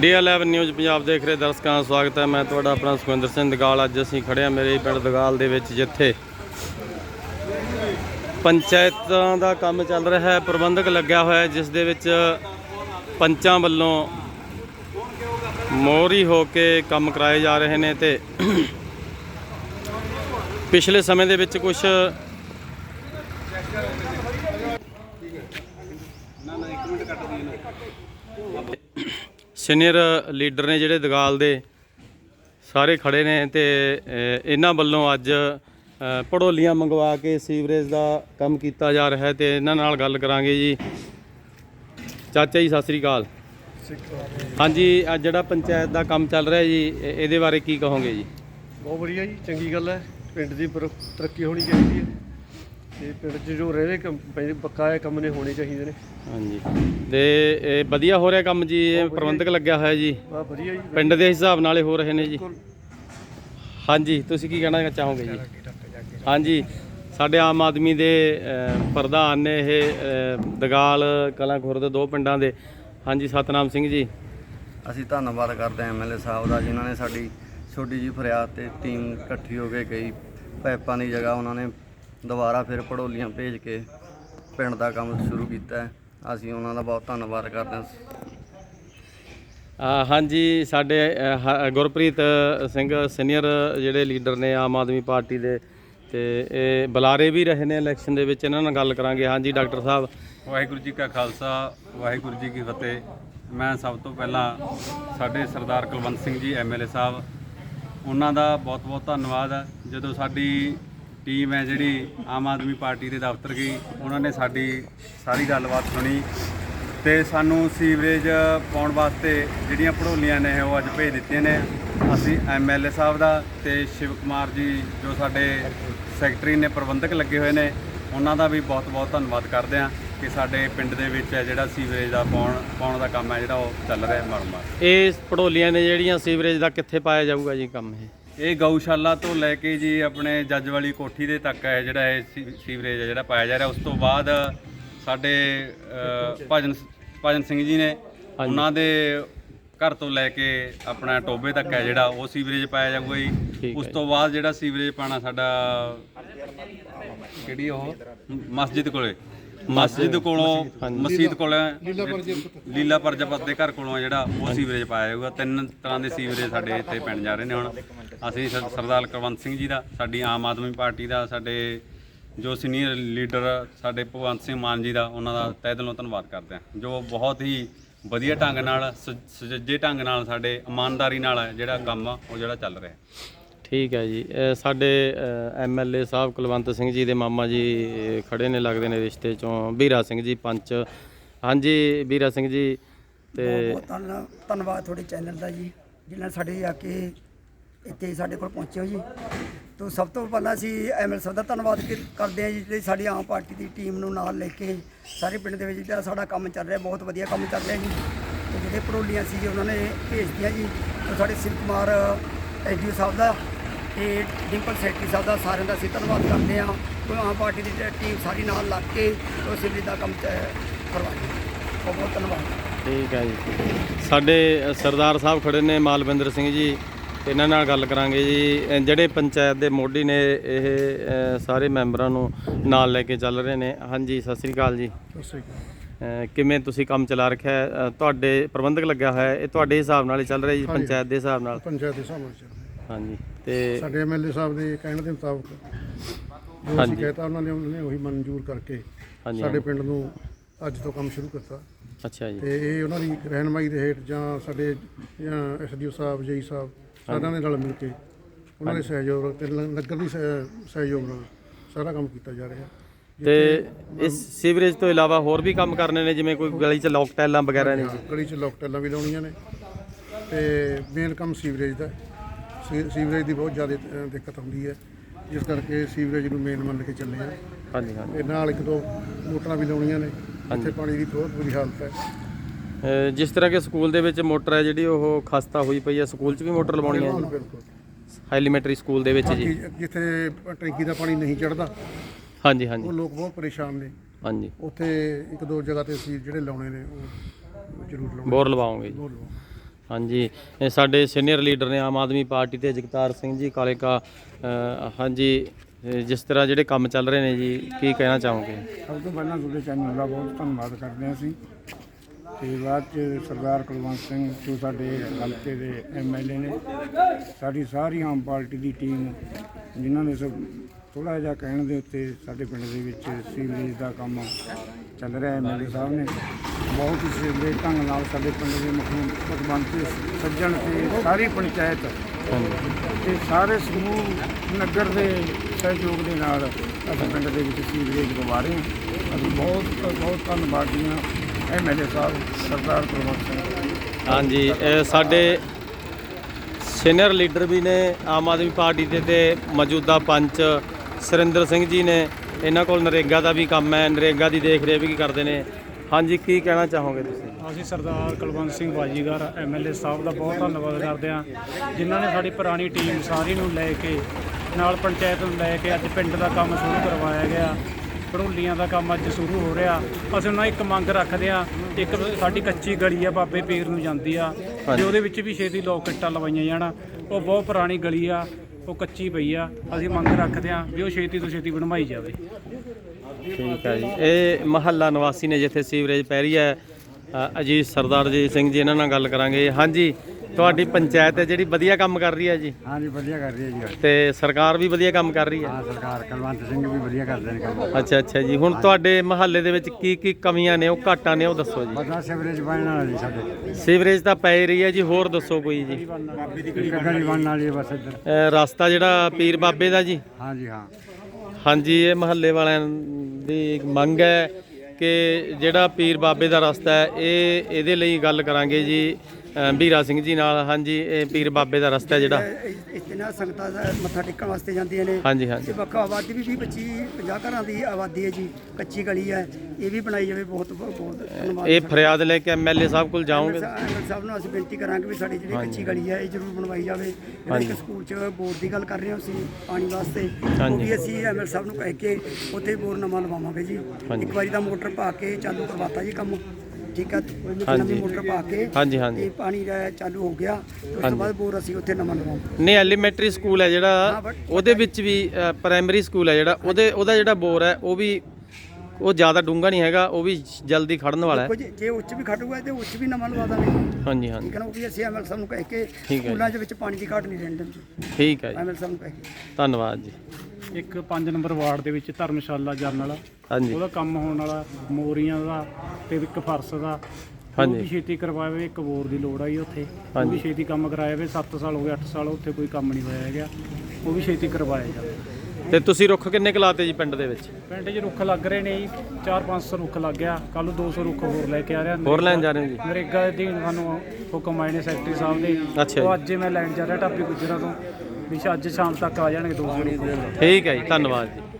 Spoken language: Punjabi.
ਡੀ11 ਨਿਊਜ਼ ਪੰਜਾਬ ਦੇਖ ਰਹੇ ਦਰਸ਼ਕਾਂ ਦਾ ਸਵਾਗਤ ਹੈ। ਮੈਂ ਤੁਹਾਡਾ ਆਪਣਾ ਸੁਖਵਿੰਦਰ ਸਿੰਘ ਦਗਾਲ। ਅੱਜ ਅਸੀਂ ਖੜੇ ਹਾਂ ਮੇਰੇ ਪਿੰਡ ਦਗਾਲ ਦੇ ਵਿੱਚ, ਜਿੱਥੇ ਪੰਚਾਇਤਾਂ ਦਾ ਕੰਮ ਚੱਲ ਰਿਹਾ ਹੈ, ਪ੍ਰਬੰਧਕ ਲੱਗਿਆ ਹੋਇਆ ਜਿਸ ਦੇ ਵਿੱਚ ਪੰਚਾਂ ਵੱਲੋਂ ਮੋਹਰੀ ਹੋ ਕੇ ਕੰਮ ਕਰਾਏ ਜਾ ਰਹੇ ਨੇ ਤੇ ਪਿਛਲੇ ਸਮੇਂ ਦੇ ਵਿੱਚ ਕੁਝ ਸੀਨੀਅਰ ਲੀਡਰ ਨੇ ਜਿਹੜੇ ਦਗਾਲ ਦੇ ਸਾਰੇ ਖੜੇ ਨੇ ਤੇ ਇਹਨਾਂ ਵੱਲੋਂ ਅੱਜ ਪੜੋਲੀਆਂ ਮੰਗਵਾ ਕੇ ਸੀਵਰੇਜ ਦਾ ਕੰਮ ਕੀਤਾ ਜਾ ਰਿਹਾ ਹੈ ਤੇ ਇਹਨਾਂ ਨਾਲ ਗੱਲ ਕਰਾਂਗੇ ਜੀ। ਚਾਚਾ ਜੀ, ਸਤਿ ਸ੍ਰੀ ਅਕਾਲ। ਹਾਂਜੀ, ਅੱਜ ਜਿਹੜਾ ਪੰਚਾਇਤ ਦਾ ਕੰਮ ਚੱਲ ਰਿਹਾ ਜੀ ਇਹਦੇ ਬਾਰੇ ਕੀ ਕਹੋਗੇ ਜੀ? ਬਹੁਤ ਵਧੀਆ ਜੀ, ਚੰਗੀ ਗੱਲ ਹੈ। ਪਿੰਡ ਦੀ ਪਰ- ਤਰੱਕੀ ਹੋਣੀ ਚਾਹੀਦੀ ਹੈ। ਤੇ ਪਿੰਡ 'ਚ ਜੋ ਰਹਿ ਰਹੇ ਕੰਮ ਪਏ ਬਕਾਇਆ ਕੰਮ ਨੇ ਹੋਣੇ ਚਾਹੀਦੇ ਨੇ। ਹਾਂਜੀ। ਤੇ ਇਹ ਵਧੀਆ ਹੋ ਰਿਹਾ ਕੰਮ ਜੀ ਇਹ ਪ੍ਰਬੰਧਕ ਲੱਗਿਆ ਹੋਇਆ ਜੀ। ਬਾ ਵਧੀਆ ਜੀ। ਪਿੰਡ ਦੇ ਹਿਸਾਬ ਨਾਲ ਹੀ ਹੋ ਰਹੇ ਨੇ ਜੀ। ਹਾਂਜੀ ਤੁਸੀਂ ਕੀ ਕਹਿਣਾ ਚਾਹੋਗੇ ਜੀ? ਹਾਂਜੀ ਸਾਡੇ ਆਮ ਆਦਮੀ ਦੇ ਪ੍ਰਧਾਨ ਨੇ ਇਹ ਦਗਾਲ ਕਲਾਂ ਖੁਰਦ ਦੋ ਪਿੰਡਾਂ ਦੇ। ਹਾਂਜੀ ਸਤਨਾਮ ਸਿੰਘ ਜੀ। ਅਸੀਂ ਧੰਨਵਾਦ ਕਰਦੇ ਹਾਂ ਐਮਐਲਏ ਸਾਹਿਬ ਦਾ ਜਿਨ੍ਹਾਂ ਨੇ ਸਾਡੀ ਛੋਟੀ ਜੀ ਫਰਿਆਦ ਤੇ ਟੀਮ ਇਕੱਠੀ ਹੋ ਕੇ ਗਈ ਪਾਈਪਾਂ ਦੀ ਜਗ੍ਹਾ ਉਹਨਾਂ ਨੇ ਦੁਬਾਰਾ ਫਿਰ ਪੜੋਲੀਆਂ ਭੇਜ ਕੇ ਪਿੰਡ ਦਾ ਕੰਮ ਸ਼ੁਰੂ ਕੀਤਾ ਹੈ। ਅਸੀਂ ਉਹਨਾਂ ਦਾ ਬਹੁਤ ਧੰਨਵਾਦ ਕਰਦੇ ਹਾਂ। ਹਾਂਜੀ ਸਾਡੇ ਗੁਰਪ੍ਰੀਤ ਸਿੰਘ ਸੀਨੀਅਰ ਜਿਹੜੇ ਲੀਡਰ ਨੇ ਆਮ ਆਦਮੀ ਪਾਰਟੀ ਦੇ ਤੇ ਇਹ ਬੁਲਾਰੇ ਵੀ ਰਹੇ ਨੇ ਇਲੈਕਸ਼ਨ ਦੇ ਵਿੱਚ ਇਹਨਾਂ ਨਾਲ ਗੱਲ ਕਰਾਂਗੇ। ਹਾਂਜੀ ਡਾਕਟਰ ਸਾਹਿਬ। ਵਾਹਿਗੁਰੂ ਜੀ ਕਾ ਖਾਲਸਾ ਵਾਹਿਗੁਰੂ ਜੀ ਕੀ ਫਤਿਹ। ਮੈਂ ਸਭ ਤੋਂ ਪਹਿਲਾਂ ਸਾਡੇ ਸਰਦਾਰ ਕੁਲਵੰਤ ਸਿੰਘ ਜੀ ਐਮਐਲਏ ਸਾਹਿਬ ਉਹਨਾਂ ਦਾ ਬਹੁਤ-ਬਹੁਤ ਧੰਨਵਾਦ ਹੈ। ਜਦੋਂ ਸਾਡੀ ਟੀਮ ਹੈ ਜਿਹੜੀ ਆਮ ਆਦਮੀ ਪਾਰਟੀ ਦੇ ਦਫ਼ਤਰ ਗਈ, ਉਹਨਾਂ ਨੇ ਸਾਡੀ ਸਾਰੀ ਗੱਲਬਾਤ ਸੁਣੀ ਤੇ ਸਾਨੂੰ ਸੀਵਰੇਜ ਪਾਉਣ ਵਾਸਤੇ ਜਿਹੜੀਆਂ ਪੜੋਲੀਆਂ ਨੇ ਉਹ ਅੱਜ ਭੇਜ ਦਿੱਤੀਆਂ ਨੇ। ਅਸੀਂ ਐਮਐਲਏ ਸਾਹਿਬ ਦਾ ਤੇ ਸ਼ਿਵ ਕੁਮਾਰ ਜੀ ਜੋ ਸਾਡੇ ਸੈਕਟਰੀ ਨੇ, ਪ੍ਰਬੰਧਕ ਲੱਗੇ ਹੋਏ ਨੇ, ਉਹਨਾਂ ਦਾ ਵੀ ਬਹੁਤ-ਬਹੁਤ ਧੰਨਵਾਦ ਕਰਦੇ ਹਾਂ ਕਿ ਸਾਡੇ ਪਿੰਡ ਦੇ ਵਿੱਚ ਹੈ ਜਿਹੜਾ ਸੀਵਰੇਜ ਦਾ ਪਾਉਣ ਪਾਉਣ ਦਾ ਕੰਮ ਹੈ ਜਿਹੜਾ ਉਹ ਚੱਲ ਰਿਹਾ ਮਰਮਰ। ਇਹ ਪੜੋਲੀਆਂ ਨੇ ਜਿਹੜੀਆਂ ਸੀਵਰੇਜ ਦਾ ਕਿੱਥੇ ਪਾਇਆ ਜਾਊਗਾ ਜੀ ਕੰਮ ਇਹ? ਇਹ ਗਊਸ਼ਾਲਾ ਤੋਂ ਲੈ ਕੇ ਜੀ ਆਪਣੇ ਜੱਜ ਵਾਲੀ ਕੋਠੀ ਦੇ ਤੱਕ ਹੈ ਜਿਹੜਾ ਇਹ ਸੀ- ਸੀਵਰੇਜ ਹੈ ਜਿਹੜਾ ਪਾਇਆ ਜਾ ਰਿਹਾ। ਉਸ ਤੋਂ ਬਾਅਦ ਸਾਡੇ ਅ, ਭਜਨ ਭਜਨ ਸਿੰਘ ਜੀ ਨੇ ਉਹਨਾਂ ਦੇ ਘਰ ਤੋਂ ਲੈ ਕੇ ਆਪਣਾ ਟੋਬੇ ਤੱਕ ਹੈ ਜਿਹੜਾ ਉਹ ਸੀਵਰੇਜ ਪਾਇਆ ਜਾਊਗਾ ਠੀਕ ਜੀ ਹੈ ਉਸ ਤੋਂ ਬਾਅਦ ਜਿਹੜਾ ਸੀਵਰੇਜ ਪਾਣਾ ਸਾਡਾ ਕਿਹੜੀ ਉਹ? ਮ- ਮਸਜਿਦ ਕੋਲੇ। ਮਸਜਿਦ ਕੋਲੋਂ ਮਸਜਿਦ ਕੋਲੇ ਲੀਲਾ ਪਰਜਪਤ ਦੇ ਘਰ ਕੋਲੋਂ ਜਿਹੜਾ ਉਹ ਸੀਵਰੇਜ ਪਾਇਆ ਜਾਊਗਾ। ਤਿੰਨ ਤਰ੍ਹਾਂ ਦੇ ਸੀਵਰੇਜ ਸਾਡੇ ਇੱਥੇ ਪੈਣ ਜਾ ਰਹੇ ਨੇ ਹੁਣ। ਅਸੀਂ ਸਰ- ਸਰਦਾਰ ਕੁਲਵੰਤ ਸਿੰਘ ਜੀ ਦਾ ਸਾਡੀ ਆਮ ਆਦਮੀ ਪਾਰਟੀ ਦਾ ਸਾਡੇ ਜੋ ਸੀਨੀਅਰ ਲੀਡਰ ਸਾਡੇ ਭਗਵੰਤ ਸਿੰਘ ਮਾਨ ਜੀ ਦਾ ਉਹਨਾਂ ਦਾ ਤਹਿ ਦਿਲੋਂ ਧੰਨਵਾਦ ਕਰਦੇ ਹਾਂ। ਜੋ ਬਹੁਤ ਹੀ ਵਧੀਆ ਢੰਗ ਨਾਲ ਸੁ- ਸੁਚੱਜੇ ਢੰਗ ਨਾਲ ਸਾਡੇ ਇਮਾਨਦਾਰੀ ਨਾਲ ਜਿਹੜਾ ਕੰਮ ਆ ਉਹ ਜਿਹੜਾ ਚੱਲ ਰਿਹਾ। ਠੀਕ ਹੈ ਜੀ। ਅ, ਸਾਡੇ ਐਮਐਲਏ ਸਾਹਿਬ ਕੁਲਵੰਤ ਸਿੰਘ ਜੀ ਦੇ ਮਾਮਾ ਜੀ ਅ, ਖੜੇ ਨੇ ਲੱਗਦੇ ਨੇ ਰਿਸ਼ਤੇ ਚੋਂ। ਵੀਰਾ ਸਿੰਘ ਜੀ ਪੰਚ। ਹਾਂਜੀ ਵੀਰਾ ਸਿੰਘ ਜੀ ਤੇ ਬਹੁਤ ਧੰਨ- ਧੰਨਵਾਦ ਤੁਹਾਡੇ ਚੈਨਲ ਦਾ ਜੀ ਜਿਨ੍ਹਾਂ ਨੇ ਸਾਡੇ ਆ ਕੇ ਇੱਥੇ ਸਾਡੇ ਕੋਲ ਪਹੁੰਚਿਓ ਜੀ। ਤੋਂ ਸਭ ਤੋਂ ਪਹਿਲਾਂ ਅਸੀਂ ਐਮਐਲ ਸਾਹਿਬ ਦਾ ਧੰਨਵਾਦ ਕੀ- ਕਰਦੇ ਹਾਂ ਜੀ ਜਿਹੜੀ ਸਾਡੀ ਆਮ ਪਾਰਟੀ ਦੀ ਟੀਮ ਨੂੰ ਨਾਲ ਲੈ ਕੇ ਸਾਰੇ ਪਿੰਡ ਦੇ ਵਿੱਚ ਜਿਹੜਾ ਸਾਡਾ ਕੰਮ ਚੱਲ ਰਿਹਾ ਬਹੁਤ ਵਧੀਆ ਕੰਮ ਚੱਲ ਰਿਹਾ ਜੀ। ਤੇ ਜਿਹੜੇ ਪਰੋਲੀਆਂ ਸੀ ਉਹਨਾਂ ਨੇ ਭੇਜਤੀਆਂ ਜੀ। ਤੇ ਸਾਡੇ ਸਿਵ ਕੁਮਾਰ ਐਸਡੀਓ ਸਾਹਿਬ ਦਾ ਤੇ ਡਿੰਪਲ ਸੈਕਟਰੀ ਸਾਹਿਬ ਦਾ ਸਾਰਿਆਂ ਦਾ ਅਸੀਂ ਧੰਨਵਾਦ ਕਰਦੇ ਹਾਂ। ਕੋਈ ਆਮ ਪਾਰਟੀ ਦੀ ਟੀਮ ਸਾਰੀ ਨਾਲ ਲੱਗ ਕੇ ਉਹ ਸਿਵਲੀ ਦਾ ਕੰਮ ਚ ਕਰਵਾਇਆ ਬਹੁਤ ਬਹੁਤ ਧੰਨਵਾਦ। ਠੀਕ ਹੈ ਜੀ। ਸਾਡੇ ਸਰਦਾਰ ਸਾਹਿਬ ਖੜੇ ਨੇ ਮਾਲਵਿੰਦਰ ਸਿੰਘ ਜੀ। ਇਹਨਾਂ ਨਾਲ ਗੱਲ ਕਰਾਂਗੇ ਜੀ। ਜਿਹੜੇ ਪੰਚਾਇਤ ਦੇ ਮੋਢੀ ਨੇ ਇਹ ਸਾਰੇ ਮੈਂਬਰਾਂ ਨੂੰ ਨਾਲ ਲੈ ਕੇ ਚੱਲ ਰਹੇ ਨੇ। ਹਾਂਜੀ ਸਤਿ ਸ੍ਰੀ ਅਕਾਲ ਜੀ। ਕਿਵੇਂ ਤੁਸੀਂ ਕੰਮ ਚਲਾ ਰੱਖਿਆ? ਤੁਹਾਡੇ ਪ੍ਰਬੰਧਕ ਲੱਗਿਆ ਹੋਇਆ ਇਹ ਤੁਹਾਡੇ ਹਿਸਾਬ ਨਾਲ ਹੀ ਚੱਲ ਰਿਹਾ ਜੀ ਪੰਚਾਇਤ ਦੇ ਹਿਸਾਬ ਨਾਲ। ਪੰਚਾਇਤ ਦੇ ਹਿਸਾਬ ਨਾਲ ਹਾਂਜੀ। ਤੇ ਸਾਡੇ ਐਮਐਲਏ ਸਾਹਿਬ ਦੇ ਕਹਿਣ ਦੇ ਮੁਤਾਬਕ ਜੋ ਹਾਂਜੀ। ਕਹਿਤਾ ਉਹਨਾਂ ਨੇ ਉਹਨਾਂ ਨੇ ਉਹੀ ਮਨਜ਼ੂਰ ਕਰਕੇ ਹਾਂਜੀ ਸਾਡੇ। ਪਿੰਡ ਨੂੰ ਅੱਜ ਤੋਂ ਕੰਮ ਸ਼ੁਰੂ ਕਰਤਾ। ਅੱਛਾ ਜੀ। ਤੇ ਇਹ ਉਹਨਾਂ ਦੀ ਰਹਿਨਮਾਈ ਦੇ ਹੇਠ ਜਾਂ ਸਾਡੇ ਐਸਡੀਓ ਸਾਹਿਬ ਜਈ ਸਾਹਿਬ ਸਾਰਿਆਂ ਦੇ ਨਾਲ ਮਿਲ ਕੇ ਉਹਨਾਂ ਦੇ ਸਹਿਯੋਗ ਤੇ ਲ- ਨਗਰ ਦੀ ਸਹਿ- ਸਹਿਯੋਗ ਨਾਲ ਸਾਰਾ ਕੰਮ ਕੀਤਾ ਜਾ ਰਿਹਾ। ਤੇ ਇਸ ਸੀਵਰੇਜ ਤੋਂ ਇਲਾਵਾ ਹੋਰ ਵੀ ਕੰਮ ਕਰਨੇ ਨੇ ਜਿਵੇਂ ਕੋਈ ਗਲੀ 'ਚ ਲੋਕ ਟੈਲਾਂ ਵਗੈਰਾ ਨੇ? ਜੀ ਗਲੀ 'ਚ ਲੋਕ ਟੈਲਾਂ ਵੀ ਲਾਉਣੀਆਂ ਨੇ। ਤੇ ਮੇਨ ਕੰਮ ਸੀਵਰੇਜ ਦਾ ਹੈ। ਸੀ- ਸੀਵਰੇਜ ਦੀ ਬਹੁਤ ਜ਼ਿਆਦਾ ਅ, ਦਿੱਕਤ ਆਉਂਦੀ ਹੈ। ਜਿਸ ਕਰਕੇ ਸੀਵਰੇਜ ਨੂੰ ਮੇਨ ਮੰਨ ਕੇ ਚੱਲੇ ਆ। ਹਾਂਜੀ ਹਾਂਜੀ। ਤੇ ਨਾਲ ਇੱਕ ਦੋ ਮੋਟਰਾਂ ਵੀ ਲਾਉਣੀਆਂ ਨੇ। ਇੱਥੇ ਪਾਣੀ ਦੀ ਬਹੁਤ ਬੁਰੀ ਹਾਲਤ ਹੈ। ਜਿਸ ਤਰ੍ਹਾਂ ਕਿ ਸਕੂਲ ਦੇ ਵਿੱਚ ਮੋਟਰ ਹੈ ਜਿਹੜੀ ਉਹ ਖਸਤਾ ਹੋਈ ਪਈ ਹੈ। ਸਕੂਲ 'ਚ ਵੀ ਮੋਟਰ ਲਵਾਉਣੀ ਹੈ ਬਿਲਕੁਲ ਐਲੀਮੈਂਟਰੀ ਸਕੂਲ ਦੇ ਵਿੱਚ ਜੀ। ਜਿੱਥੇ ਟੈਂਕੀ ਦਾ ਪਾਣੀ ਨਹੀਂ ਚੜਦਾ ਹਾਂਜੀ ਹਾਂਜੀ। ਉਹ ਲੋਕ ਬਹੁਤ ਪਰੇਸ਼ਾਨ ਨੇ। ਹਾਂਜੀ। ਉੱਥੇ ਇੱਕ ਦੋ ਜਗ੍ਹਾ ਤੇ ਅਸੀਂ ਜਿਹੜੇ ਲਾਉਣੇ ਨੇ ਉਹ ਜ਼ਰੂਰ ਲਾਉਣੇ। ਬੋਰ ਲਵਾਓਗੇ ਜੀ। ਹਾਂਜੀ। ਇਹ ਸਾਡੇ ਸੀਨੀਅਰ ਲੀਡਰ ਨੇ ਆਮ ਆਦਮੀ ਪਾਰਟੀ ਤੇ ਜਗਤਾਰ ਸਿੰਘ ਜੀ ਕਾਲੇਕਾ ਅ, ਹਾਂਜੀ ਜਿਸ ਤਰ੍ਹਾਂ ਜਿਹੜੇ ਕੰਮ ਚੱਲ ਰਹੇ ਨੇ ਜੀ ਕੀ ਕਹਿਣਾ ਚਾਹੋਗੇ? ਸਭ ਤੋਂ ਪਹਿਲਾਂ ਤੁਹਾਡੇ ਚੈਨਲ ਦਾ ਬਹੁਤ ਧੰਨਵਾਦ ਕਰਦੇ ਹਾਂ ਅਸੀਂ। ਤੇ ਬਾਅਦ ਚ ਸਰਦਾਰ ਕੁਲਵੰਤ ਸਿੰਘ ਜੋ ਸਾਡੇ ਹਲਕੇ ਦੇ ਐਮਐਲਏ ਨੇ ਸਾਡੀ ਸਾਰੀ ਆਮ ਪਾਰਟੀ ਦੀ ਟੀਮ ਜਿਨ੍ਹਾਂ ਨੇ ਸਭ ਥੋੜਾ ਜਿਹਾ ਕਹਿਣ ਦੇ ਉੱਤੇ ਸਾਡੇ ਪਿੰਡ ਦੇ ਵਿੱਚ ਸੀਵਰੇਜ ਦਾ ਕੰਮ ਚੱਲ ਰਿਹਾ ਐਮਐਲਏ ਸਾਹਿਬ ਨੇ। ਬਹੁਤ ਹੀ ਸਿਰੇ ਢੰਗ ਨਾਲ ਸਾਡੇ ਪਿੰਡ ਦੇ ਮੁੱਖ ਮੰਤਰੀ ਸੱਜਣ ਤੇ ਸਾਰੀ ਪੰਚਾਇਤ ਤੇ ਸਾਰੇ ਸਮੂਹ ਨਗਰ ਦੇ ਸਹਿਯੋਗ ਦੇ ਨਾਲ ਅਸੀਂ ਪਿੰਡ ਦੇ ਵਿੱਚ ਸੀਵਰੇਜ ਪਵਾ ਰਹੇ ਹਾਂ। ਅਸੀਂ ਬਹੁਤ ਬਹੁਤ ਧੰਨਵਾਦੀ ਹਾਂ। ਐਮਐਲਏ ਸਾਹਿਬ ਸਰਦਾਰ ਕੁਲਵੰਤ ਸਿੰਘ। ਹਾਂਜੀ ਇਹ ਸਾਡੇ ਸੀਨੀਅਰ ਲੀਡਰ ਵੀ ਨੇ ਆਮ ਆਦਮੀ ਪਾਰਟੀ ਦੇ ਤੇ ਮੌਜੂਦਾ ਪੰਚ ਸੁਰਿੰਦਰ ਸਿੰਘ ਜੀ ਨੇ। ਇਹਨਾਂ ਕੋਲ ਨਰੇਗਾ ਦਾ ਵੀ ਕੰਮ ਹੈ ਨਰੇਗਾ ਦੀ ਦੇਖ ਰੇਖ ਵੀ ਕਰਦੇ ਨੇ। ਹਾਂਜੀ ਕੀ ਕਹਿਣਾ ਚਾਹੋਗੇ ਤੁਸੀਂ? ਅਸੀਂ ਸਰਦਾਰ ਕੁਲਵੰਤ ਸਿੰਘ ਬਾਜੀਗਰ ਐਮਐਲਏ ਸਾਹਿਬ ਦਾ ਬਹੁਤ ਧੰਨਵਾਦ ਕਰਦੇ ਹਾਂ ਜਿਨ੍ਹਾਂ ਨੇ ਸਾਡੀ ਪੁਰਾਣੀ ਟੀਮ ਸਾਰੀ ਨੂੰ ਲੈ ਕੇ ਨਾਲ ਪੰਚਾਇਤ ਨੂੰ ਲੈ ਕੇ ਅੱਜ ਪਿੰਡ ਦਾ ਕੰਮ ਸ਼ੁਰੂ ਕਰਵਾਇਆ ਗਿਆ। ਭੜੋਲੀਆਂ ਦਾ ਕੰਮ ਅੱਜ ਸ਼ੁਰੂ ਹੋ ਰਿਹਾ। ਅਸੀਂ ਉਹਨਾਂ ਇੱਕ ਮੰਗ ਰੱਖਦੇ ਹਾਂ ਇੱਕ ਸਾਡੀ ਕੱਚੀ ਗਲੀ ਆ ਬਾਬੇ ਪੀਰ ਨੂੰ ਜਾਂਦੀ ਆ ਤੇ ਉਹਦੇ ਵਿੱਚ ਵੀ ਛੇਤੀ ਲੋਕ ਕਿੱਟਾਂ ਲਵਾਈਆਂ ਜਾਣ। ਉਹ ਬਹੁਤ ਪੁਰਾਣੀ ਗਲੀ ਆ ਉਹ ਕੱਚੀ ਪਈ ਆ। ਅਸੀਂ ਮੰਗ ਰੱਖਦੇ ਹਾਂ ਵੀ ਉਹ ਛੇਤੀ ਤੋਂ ਛੇਤੀ ਬਣਵਾਈ ਜਾਵੇ। ਠੀਕ ਹੈ ਜੀ। ਇਹ ਮਹੱਲਾ ਨਿਵਾਸੀ ਨੇ ਜਿੱਥੇ ਸੀਵਰੇਜ ਪੈ ਰਹੀ ਹੈ ਅਜੀਤ ਸਰਦਾਰ ਜੀ ਸਿੰਘ ਜੀ ਇਹਨਾਂ ਨਾਲ ਗੱਲ ਕਰਾਂਗੇ। ਹਾਂਜੀ ਤੁਹਾਡੀ ਪੰਚਾਇਤ ਹੈ ਜਿਹੜੀ ਵਧੀਆ ਕੰਮ ਕਰ ਰਹੀ ਹੈ ਜੀ? ਹਾਂਜੀ ਵਧੀਆ ਕਰ ਰਹੀ ਹੈ ਜੀ। ਤੇ ਸਰਕਾਰ ਵੀ ਵਧੀਆ ਕੰਮ ਕਰ ਰਹੀ ਹੈ? ਹਾਂ ਸਰਕਾਰ ਕੁਲਵੰਤ ਸਿੰਘ ਵੀ ਵਧੀਆ ਕਰਦੇ ਨੇ ਕੰਮ। ਅੱਛਾ ਅੱਛਾ ਜੀ। ਹੁਣ ਤੁਹਾਡੇ ਮਹੱਲੇ ਦੇ ਵਿੱਚ ਕੀ ਕੀ ਕਮੀਆਂ ਨੇ ਉਹ ਘਾਟਾਂ ਨੇ ਉਹ ਦੱਸੋ ਜੀ। ਬਸ ਸਿਵਰੇਜ ਬਣਨ ਵਾਲਾ ਜੀ ਸਾਡੇ ਸੀਵਰੇਜ ਤਾਂ ਪੈ ਰਹੀ ਹੈ ਜੀ ਹੋਰ ਦੱਸੋ ਕੋਈ ਜੀ। ਇੱਕ ਗਲੀ ਬਣਨ ਵਾਲੀ ਹੈ ਬਸ ਇੱਧਰ। ਅ, ਰਸਤਾ ਜਿਹੜਾ ਪੀਰ ਬਾਬੇ ਦਾ ਜੀ? ਹਾਂਜੀ ਹਾਂ। ਹਾਂਜੀ ਇਹ ਮਹੱਲੇ ਵਾਲਿਆਂ ਦੀ ਮੰਗ ਹੈ ਕਿ ਜਿਹੜਾ ਪੀਰ ਬਾਬੇ ਦਾ ਰਸਤਾ ਹੈ, ਇਹ ਇਹਦੇ ਲਈ ਗੱਲ ਕਰਾਂਗੇ ਜੀ। ਵੀਰਾ ਸਿੰਘ ਜੀ ਨਾਲ ਹਾਂਜੀ ਇਹ ਪੀਰ ਬਾਬੇ ਦਾ ਰਸਤਾ ਹੈ ਜਿਹੜਾ। ਇੱਥੇ ਨਾ ਸੰਗਤਾਂ ਦਾ ਮੱਥਾ ਟੇਕਣ ਵਾਸਤੇ ਜਾਂਦੀਆਂ ਨੇ। ਹਾਂਜੀ ਹਾਂਜੀ। ਤੇ ਵੱਖਾ ਆਬਾਦੀ ਵੀ 25 50 ਘਰਾਂ ਦੀ ਆਬਾਦੀ ਹੈ ਜੀ ਕੱਚੀ ਗਲੀ ਹੈ। ਇਹ ਵੀ ਬਣਾਈ ਜਾਵੇ ਬਹੁਤ ਬਹੁਤ ਧੰਨਵਾਦ। ਇਹ ਫਰਿਆਦ ਲੈ ਕੇ ਐਮਐਲਏ ਸਾਹਿਬ ਕੋਲ ਜਾਓਗੇ? ਸਾਹਿਬ ਨੂੰ ਅਸੀਂ ਬੇਨਤੀ ਕਰਾਂਗੇ ਵੀ ਸਾਡੀ ਜਿਹੜੀ ਕੱਚੀ ਗਲੀ ਹੈ ਇਹ ਜ਼ਰੂਰ ਬਣਵਾਈ ਜਾਵੇ। ਇੱਕ ਸਕੂਲ 'ਚ ਬੋਰ ਦੀ ਗੱਲ ਕਰ ਰਹੇ ਹਾਂ ਅਸੀਂ ਪਾਣੀ ਵਾਸਤੇ ਉਹ। ਵੀ ਅਸੀਂ ਐਮਐਲ ਸਾਹਿਬ ਨੂੰ ਕਹਿ ਕੇ ਉੱਥੇ ਬੋਰ ਨਵਾਂ ਲਵਾਵਾਂਗੇ ਜੀ। ਇੱਕ ਵਾਰੀ ਦਾ ਮੋਟਰ ਪਾ ਕੇ ਚਾਲੂ ਕਰਵਾਤਾ ਜੀ ਕੰਮ। ਠੀਕ ਨਵੀਂ ਹਾਂਜੀ। ਮੋਟਰ ਪਾ ਕੇ ਹਾਂਜੀ ਹਾਂਜੀ। ਤੇ ਪਾਣੀ ਦਾ ਚਾਲੂ ਹੋ ਗਿਆ ਤੇ ਉਸ ਤੋਂ ਬਾਅਦ ਬੋਰ ਅਸੀਂ ਉੱਥੇ ਨਵਾਂ ਲਵਾਵਾਂਗੇ ਨਹੀਂ ਐਲੀਮੈਂਟਰੀ ਸਕੂਲ ਹੈ ਜਿਹੜਾ ਉਹਦੇ ਵਿੱਚ ਵੀ ਪ੍ਰਾਇਮਰੀ ਸਕੂਲ ਹੈ ਜਿਹੜਾ ਉਹਦੇ ਉਹਦਾ ਜਿਹੜਾ ਬੋਰ ਹੈ ਉਹ ਵੀ ਉਹ ਜ਼ਿਆਦਾ ਡੂੰਘਾ ਨਹੀਂ ਹੈਗਾ ਉਹ ਵੀ ਜਲਦੀ ਖੜਨ ਵਾਲਾ ਹੈ। ਦੇਖੋ ਜੀ ਜੇ ਉੱਚ ਵੀ ਖੜੂਗਾ ਤੇ ਉੱਚ ਵੀ ਨਵਾਂ ਲਵਾ ਦਾਂਗੇ। ਹਾਂਜੀ ਹਾਂਜੀ। ਠੀਕ ਹੈ ਨਾ ਉਹ ਵੀ ਅਸੀਂ ਐਮਐਲ ਸਾਹਿਬ ਨੂੰ ਕਹਿ ਕੇ ਹੈ ਸਕੂਲਾਂ ਦੇ ਵਿੱਚ ਪਾਣੀ ਦੀ ਘਾਟ ਨਹੀਂ ਰਹਿਣ ਦਿੰਦੇ। ਠੀਕ ਹੈ ਜੀ। ਐਮਐਲ ਸਾਹਿਬ ਨੂੰ ਕਹਿ ਕੇ। ਧੰਨਵਾਦ ਜੀ। ਇੱਕ 5 ਨੰਬਰ ਵਾਰਡ ਦੇ ਵਿੱਚ ਧਰਮਸ਼ਾਲਾ ਜਰਨਲ ਹਾਂਜੀ। ਉਹਦਾ ਕੰਮ ਹੋਣ ਵਾਲਾ ਮੋਰੀਆਂ ਦਾ ਤੇ ਇੱਕ ਫਰਸ਼ ਦਾ। ਹਾਂਜੀ। ਛੇਤੀ ਕਰਵਾਵੇ ਇੱਕ ਬੋਰ ਦੀ ਲੋੜ ਆਈ ਉੱਥੇ। ਉਹ ਹਾਂਜੀ। ਵੀ ਛੇਤੀ ਕੰਮ ਕਰਾਇਆ ਵੇ 7 ਸਾਲ ਹੋ ਗਏ 8 ਸਾਲ ਉੱਥੇ ਕੋਈ ਕੰਮ ਨਹੀਂ ਹੋਇਆ ਹੈਗਾ। ਉਹ ਵੀ ਛੇਤੀ ਕਰਵਾਇਆ ਜਾਵੇ। ਤੇ ਤੁਸੀਂ ਰੁੱਖ ਕਿੰਨੇ ਕੁ ਜੀ ਪਿੰਡ ਦੇ ਵਿੱਚ? ਪਿੰਡ 'ਚ ਰੁੱਖ ਲੱਗ ਰਹੇ ਨੇ ਜੀ। 4-500 ਰੁੱਖ ਲੱਗ ਗਿਆ। ਕੱਲ ਨੂੰ 200 ਰੁੱਖ ਹੋਰ ਲੈ ਕੇ ਆ ਰਿਹਾ ਹੋਰ ਲੈਣ ਜਾ ਰਹੇ ਹੋ ਜੀ? ਨਰੇਗਾ ਦੇ ਅਧੀਨ ਸਾਨੂੰ ਹੁਕਮ ਆਏ ਨੇ ਸੈਕਟਰੀ ਸਾਹਿਬ ਦੇ। ਅੱਛਾ ਜੀ। ਉਹ ਅੱਜ ਹੀ ਮੈਂ ਲੈਣ ਜਾ ਰਿਹਾ ਟਾਪੀ ਗੁਜਰਾ ਤੋਂ। ਵੀ ਅੱਜ ਸ਼ਾਮ ਤੱਕ ਆ ਜਾਣਗੇ 200 ਰੁੱਖ। ਠੀਕ ਹੈ ਜੀ ਧੰਨਵਾਦ ਜੀ।